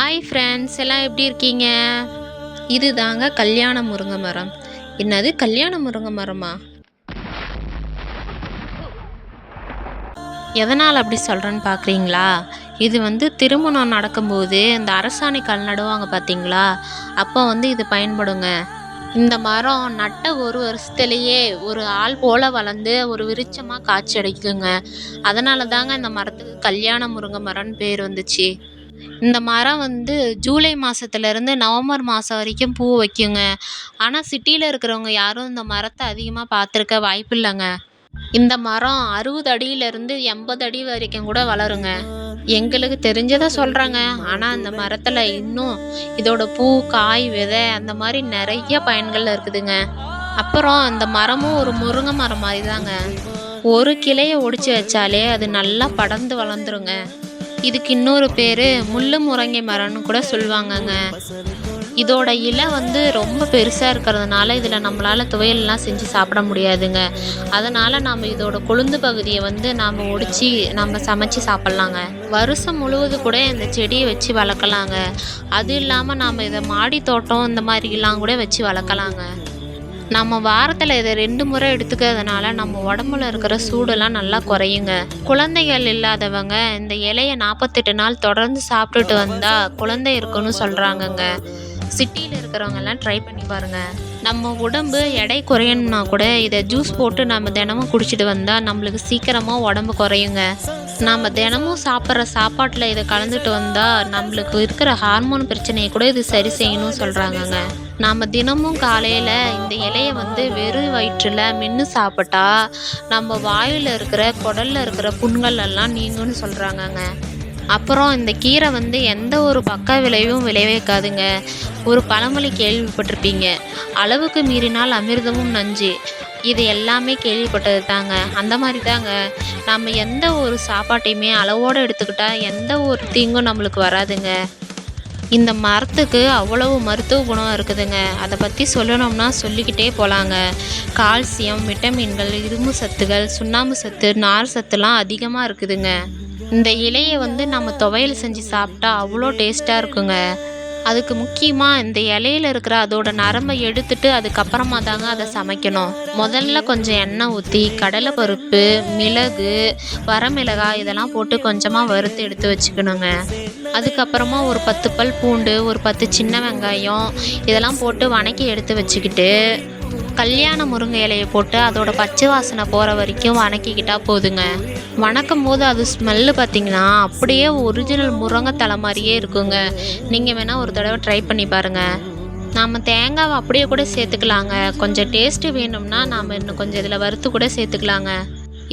Hi friends எல்லாம் எப்படி இருக்கீங்க? இது தாங்க கல்யாண முருங்கை மரம். என்னது கல்யாண முருங்கை மரமா? எதனால் அப்படி சொல்கிறேன்னு பார்க்குறீங்களா இது வந்து திருமணம் நடக்கும்போது இந்த அரசாணை கல் நடுவாங்க பார்த்தீங்களா அப்போ வந்து இது பயன்படுங்க. இந்த மரம் நட்ட ஒரு வருஷத்துலேயே ஒரு ஆள் போல் வளர்ந்து ஒரு விருச்சமாக காய்ச்சி அடைக்குங்க அதனால தாங்க இந்த மரத்துக்கு கல்யாண முருங்கை மரம்னு பேர் வந்துச்சு. இந்த மரம் வந்து ஜூலை மாதத்துலேருந்து நவம்பர் மாதம் வரைக்கும் பூ வைக்குங்க. ஆனால் சிட்டியில் இருக்கிறவங்க யாரும் இந்த மரத்தை அதிகமாக பார்த்துருக்க வாய்ப்பு இல்லைங்க இந்த மரம் அறுபது அடியிலேருந்து எண்பது அடி வரைக்கும் கூட வளருங்க. எங்களுக்கு தெரிஞ்சதை சொல்கிறாங்க ஆனால் அந்த மரத்தில் இன்னும் இதோட பூ காய் விதை அந்த மாதிரி நிறைய பயன்கள் இருக்குதுங்க. அப்புறம் அந்த மரமும் ஒரு முருங்கை மரம் மாதிரி தாங்க ஒரு கிளையை ஒடிச்சு வச்சாலே அது நல்லா படர்ந்து வளர்ந்துருங்க. இதுக்கு இன்னொரு பேர் முள்ளு முருங்கை மரம்னு கூட சொல்லுவாங்கங்க. இதோட இலை வந்து ரொம்ப பெருசாக இருக்கிறதுனால இதில் நம்மளால் துவையல்லாம் செஞ்சு சாப்பிட முடியாதுங்க. அதனால் நாம் இதோட கொழுந்து பகுதியை வந்து நாம் ஒடிச்சு நம்ம சமைச்சு சாப்பிட்லாங்க. வருஷம் முழுவதும் கூட இந்த செடியை வச்சு வளர்க்கலாங்க. அது இல்லாமல் நாம் இதை மாடி தோட்டம் இந்த மாதிரிலாம் கூட வச்சு வளர்க்கலாங்க. நம்ம வாரத்தில் இதை ரெண்டு முறை எடுத்துக்கிறதுனால நம்ம உடம்புல இருக்கிற சூடெல்லாம் நல்லா குறையுங்க. குழந்தைகள் இல்லாதவங்க இந்த இலையை நாற்பத்தெட்டு நாள் தொடர்ந்து சாப்பிட்டுட்டு வந்தால் குழந்தை இருக்குன்னு சொல்கிறாங்கங்க சிட்டியில் இருக்கிறவங்கெல்லாம் ட்ரை பண்ணி பாருங்கள் நம்ம உடம்பு எடை குறையணும்னா கூட இதை ஜூஸ் போட்டு நம்ம தினமும் குடிச்சிட்டு வந்தால் நம்மளுக்கு சீக்கிரமாக உடம்பு குறையுங்க. நாம் தினமும் சாப்பிட்ற சாப்பாட்டில் இதை கலந்துட்டு வந்தால் நம்மளுக்கு இருக்கிற ஹார்மோன் பிரச்சனையை கூட இது சரி செய்யணும்னு சொல்கிறாங்கங்க நாம் தினமும் காலையில் இந்த இலையை வந்து வெறும் வயிற்றில் மென்று சாப்பிட்டா நம்ம வாயில் இருக்கிற குடலில் இருக்கிற புண்கள் எல்லாம் நீங்கும்னு சொல்கிறாங்கங்க அப்புறம் இந்த கீரை வந்து எந்த ஒரு பக்க விளைவும் விளைவிக்காதுங்க. ஒரு பழமொழி கேள்விப்பட்டிருப்பீங்க. அளவுக்கு மீறினால் அமிர்தமும் நஞ்சு. இது எல்லாமே கேள்விப்பட்டது தாங்க. அந்த மாதிரி தாங்க. நம்ம எந்த ஒரு சாப்பாட்டையுமே அளவோடு எடுத்துக்கிட்டால் எந்த ஒரு தீங்கும் நம்மளுக்கு வராதுங்க. இந்த மரத்துக்கு அவ்வளவு மருத்துவ குணம் இருக்குதுங்க. அதை பற்றி சொல்லணும்னா சொல்லிக்கிட்டே போகலாங்க கால்சியம் விட்டமின்கள் இரும்பு சத்துகள் சுண்ணாம்பு சத்து நார் சத்துலாம் அதிகமாக இருக்குதுங்க. இந்த இலையை வந்து நம்ம துவையல் செஞ்சு சாப்பிட்டா அவ்வளோ டேஸ்ட்டாக இருக்குங்க. அதுக்கு முக்கியமாக இந்த இலையில இருக்கிற அதோட நரம்பை எடுத்துட்டு அதுக்கப்புறமா தாங்க அதை சமைக்கணும். முதல்ல கொஞ்சம் எண்ணெய் ஊற்றி கடலை பருப்பு மிளகு வரமிளகாய் இதெல்லாம் போட்டு கொஞ்சமாக வறுத்து எடுத்து வச்சுக்கணுங்க. அதுக்கப்புறமா ஒரு பத்து பல் பூண்டு ஒரு பத்து சின்ன வெங்காயம் இதெல்லாம் போட்டு வணக்கி எடுத்து வச்சுக்கிட்டு கல்யாண முருங்கை இலையை போட்டு அதோட பச்சை வாசனை போகிற வரைக்கும் வணக்கிக்கிட்டா போதுங்க. வணக்கும் போது அது ஸ்மெல்லு பார்த்தீங்கன்னா அப்படியே ஒரிஜினல் முருங்கை தலை மாதிரியே இருக்குங்க. நீங்கள் வேணால் ஒரு தடவை ட்ரை பண்ணி பாருங்கள் நாம் தேங்காவை அப்படியே கூட சேர்த்துக்கலாங்க. கொஞ்சம் டேஸ்ட்டு வேணும்னா நாம் இன்னும் கொஞ்சம் இதில் வறுத்து கூட சேர்த்துக்கலாங்க.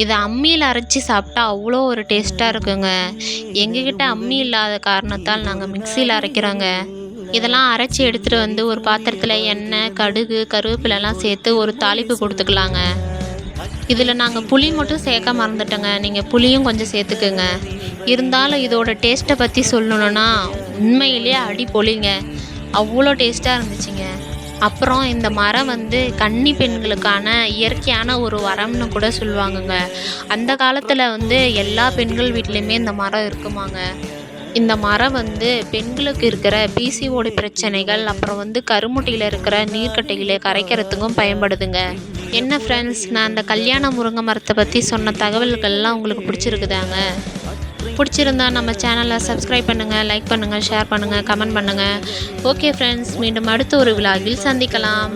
இதை அம்மியில் அரைச்சி சாப்பிட்டா அவ்வளோ ஒரு டேஸ்ட்டாக இருக்குங்க. எங்ககிட்ட அம்மி இல்லாத காரணத்தால் நாங்கள் மிக்சியில் அரைக்கிறோங்க. இதெல்லாம் அரைச்சி எடுத்துகிட்டு வந்து ஒரு பாத்திரத்தில் எண்ணெய் கடுகு கருவேப்பிலெல்லாம் சேர்த்து ஒரு தாளிப்பு கொடுத்துக்கலாங்க. இதில் நாங்கள் புளி மட்டும் சேர்க்க மறந்துட்டோங்க. நீங்கள் புளியும் கொஞ்சம் சேர்த்துக்குங்க. இருந்தாலும் இதோட டேஸ்ட்டை பற்றி சொல்லணுன்னா உண்மையிலேயே அடி பொழிங்க அவ்வளோ டேஸ்ட்டாக இருந்துச்சுங்க. அப்புறம் இந்த மரம் வந்து கன்னி பெண்களுக்கான இயற்கையான ஒரு வரம்னு கூட சொல்லுவாங்கங்க. அந்த காலத்தில் வந்து எல்லா பெண்கள் வீட்லேயுமே இந்த மரம் இருக்குமாங்க. இந்த மரம் வந்து பெண்களுக்கு இருக்கிற பிசிஓடி பிரச்சனைகள் அப்புறம் வந்து கருமுட்டியில் இருக்கிற நீர்க்கட்டைகளை கரைக்கிறதுக்கும் பயன்படுதுங்க. என்ன ஃப்ரெண்ட்ஸ் நான் அந்த கல்யாண முருங்கை மரத்தை பற்றி சொன்ன தகவல்கள்லாம் உங்களுக்கு பிடிச்சிருக்குதாங்க? பிடிச்சிருந்தா நம்ம சேனலை சப்ஸ்கிரைப் பண்ணுங்கள் லைக் பண்ணுங்கள் ஷேர் பண்ணுங்கள் கமெண்ட் பண்ணுங்கள் ஓகே ஃப்ரெண்ட்ஸ் மீண்டும் அடுத்த ஒரு விழாவில் சந்திக்கலாம்.